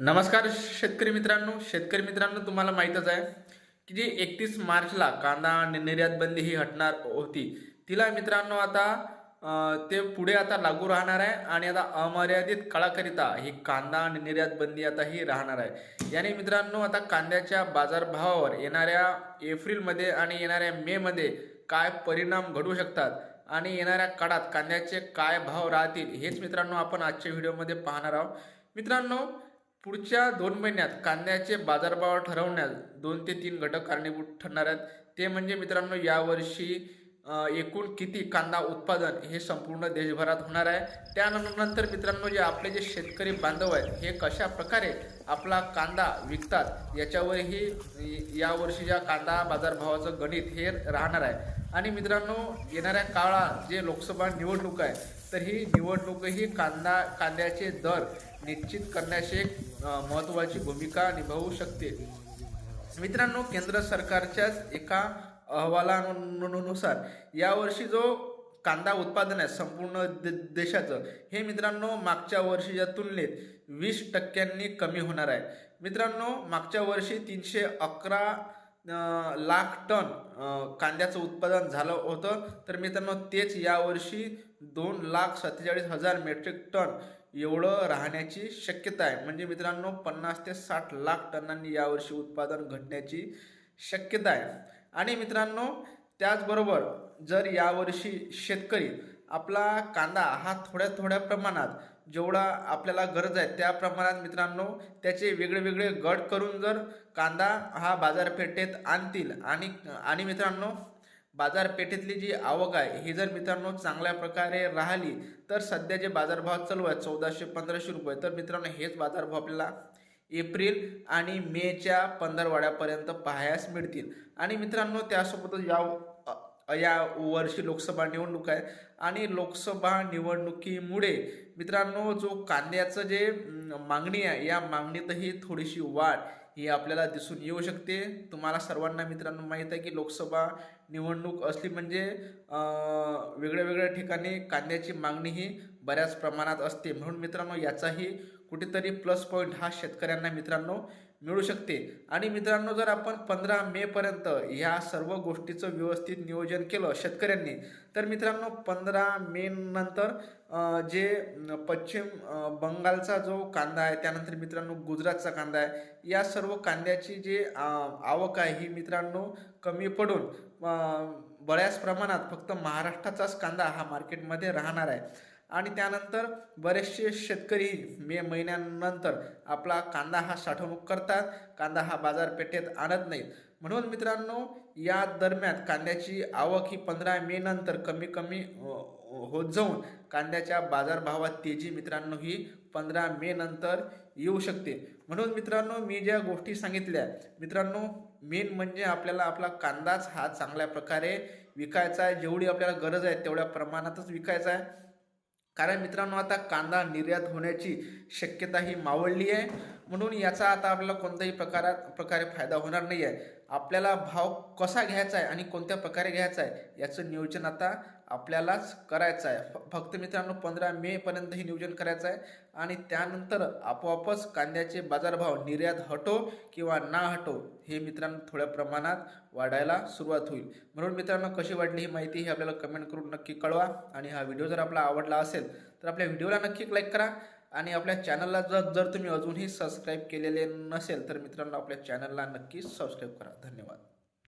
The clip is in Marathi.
नमस्कार शेतकरी मित्रांनो. शेतकरी मित्रांनो तुम्हाला माहीतच आहे की जी एकतीस मार्चला कांदा निर्यात बंदी ही हटणार होती तिला मित्रांनो आता ते पुढे आता लागू राहणार आहे आणि आता अमर्यादित काळाकरिता ही कांदा निर्यात बंदी आता ही राहणार आहे. याने मित्रांनो आता कांद्याच्या बाजारभावावर येणाऱ्या एप्रिलमध्ये आणि येणाऱ्या मेमध्ये काय परिणाम घडू शकतात आणि येणाऱ्या काळात कांद्याचे काय भाव राहतील हेच मित्रांनो आपण आजच्या व्हिडिओमध्ये पाहणार आहोत. मित्रांनो पुढच्या दोन महिन्यात कांद्याचे बाजारभाव ठरवण्यात दोन ते तीन घटक कारणीभूत ठरणार आहेत. ते म्हणजे मित्रांनो यावर्षी एकूण किती कांदा उत्पादन हे संपूर्ण देशभरात होणार आहे. त्यानंतर मित्रांनो जे आपले जे शेतकरी बांधव आहेत हे कशा प्रकारे आपला कांदा विकतात याच्यावरही यावर्षीच्या कांदा बाजारभावाचं गणित हे राहणार आहे. आणि मित्रांनो येणाऱ्या काळात जे लोकसभा निवडणूक आहे तर ही निवडणूकही कांदा कांद्याचे दर निश्चित करण्याची एक महत्त्वाची भूमिका निभावू शकते. मित्रांनो केंद्र सरकारच्याच एका अहवालानुसार यावर्षी जो कांदा उत्पादन आहे संपूर्ण दे देशाचं हे मित्रांनो मागच्या वर्षीच्या तुलनेत वीस टक्क्यांनी कमी होणार आहे. मित्रांनो मागच्या वर्षी तीनशे अकरा लाख टन कांद्याचं उत्पादन झालं होतं. तर मित्रांनो तेच यावर्षी दोन लाख सत्तेचाळीस हजार मेट्रिक टन एवढं राहण्याची शक्यता आहे. म्हणजे मित्रांनो पन्नास ते साठ लाख टनांनी यावर्षी उत्पादन घटण्याची शक्यता आहे. आणि मित्रांनो त्याचबरोबर जर यावर्षी शेतकरी आपला कांदा हा थोड्या थोड्या प्रमाणात जेवढा आपल्याला गरज आहे त्या प्रमाणात मित्रांनो त्याचे वेगळे वेगळे गट करून जर कांदा हा बाजारपेठेत आणतील आणि आणि मित्रांनो बाजारपेठेतली जी आवक आहे ही जर मित्रांनो चांगल्या प्रकारे राहिली तर सध्या जे बाजारभाव चालू आहे चौदाशे पंधराशे रुपये तर मित्रांनो हेच बाजारभाव आपल्याला एप्रिल आणि मेच्या पंधरवाड्यापर्यंत पाहायस मिळतील. आणि मित्रांनो त्यासोबतच या या वर्षी लोकसभा निवडणूक आहे. आणि लोकसभा निवडणुकीमुळे मित्रांनो जो कांद्याचं जे मागणी आहे या मागणीतही थोडीशी वाढ ही आपल्याला दिसून येऊ शकते. तुम्हाला सर्वांना मित्रांनो माहीत आहे की लोकसभा निवडणूक असली म्हणजे वेगळ्या वेगळ्या ठिकाणी कांद्याची मागणी ही बऱ्याच प्रमाणात असते. म्हणून मित्रांनो याचाही कुठेतरी प्लस पॉईंट हा शेतकऱ्यांना मित्रांनो मिळू शकते. आणि मित्रांनो जर आपण पंधरा मेपर्यंत ह्या सर्व गोष्टीचं व्यवस्थित नियोजन केलं शेतकऱ्यांनी तर मित्रांनो पंधरा मे नंतर जे पश्चिम बंगालचा जो कांदा आहे त्यानंतर मित्रांनो गुजरातचा कांदा आहे या सर्व कांद्याची जी आवक आहे ही मित्रांनो कमी पडून बऱ्याच प्रमाणात फक्त महाराष्ट्राचाच कांदा हा मार्केटमध्ये राहणार आहे. आणि त्यानंतर बरेचसे शेतकरी मे महिन्यानंतर आपला कांदा हा साठवणूक करतात. कांदा हा बाजारपेठेत आणत नाहीत. म्हणून मित्रांनो या दरम्यान कांद्याची आवक ही पंधरा मे नंतर कमी कमी होत जाऊन कांद्याच्या बाजारभावात तेजी मित्रांनो ही पंधरा मे नंतर येऊ शकते. म्हणून मित्रांनो मी ज्या गोष्टी सांगितल्या मित्रांनो मेन म्हणजे आपल्याला आपला कांदाच हा चांगल्या प्रकारे विकायचा आहे. जेवढी आपल्याला गरज आहे तेवढ्या प्रमाणातच विकायचा आहे. कारण मित्रांनो आता कांदा निर्यात होण्याची शक्यता ही मावळली आहे. म्हणून याचा आता आपल्याला कोणत्याही प्रकारात प्रकारे फायदा होणार नाही आहे आपल्याला भाव कसा घ्यायचा आहे आणि कोणत्या प्रकारे घ्यायचा आहे याचं नियोजन आता आपल्यालाच करायचं आहे. फ फक्त मित्रांनो पंधरा मेपर्यंत हे नियोजन करायचं आहे. आणि त्यानंतर आपोआपच कांद्याचे बाजारभाव निर्यात हटो किंवा ना हटो हे मित्रांनो थोड्या प्रमाणात वाढायला सुरुवात होईल. म्हणून मित्रांनो कशी वाढली ही माहिती ही आपल्याला कमेंट करून नक्की कळवा. आणि हा व्हिडिओ जर आपला आवडला असेल तर आपल्या व्हिडिओला नक्की लाईक करा. आणि आपल्या चॅनलला जर जर तुम्ही अजूनही सबस्क्राईब केलेले नसेल तर मित्रांनो आपल्या चॅनलला नक्की सबस्क्राईब करा. धन्यवाद.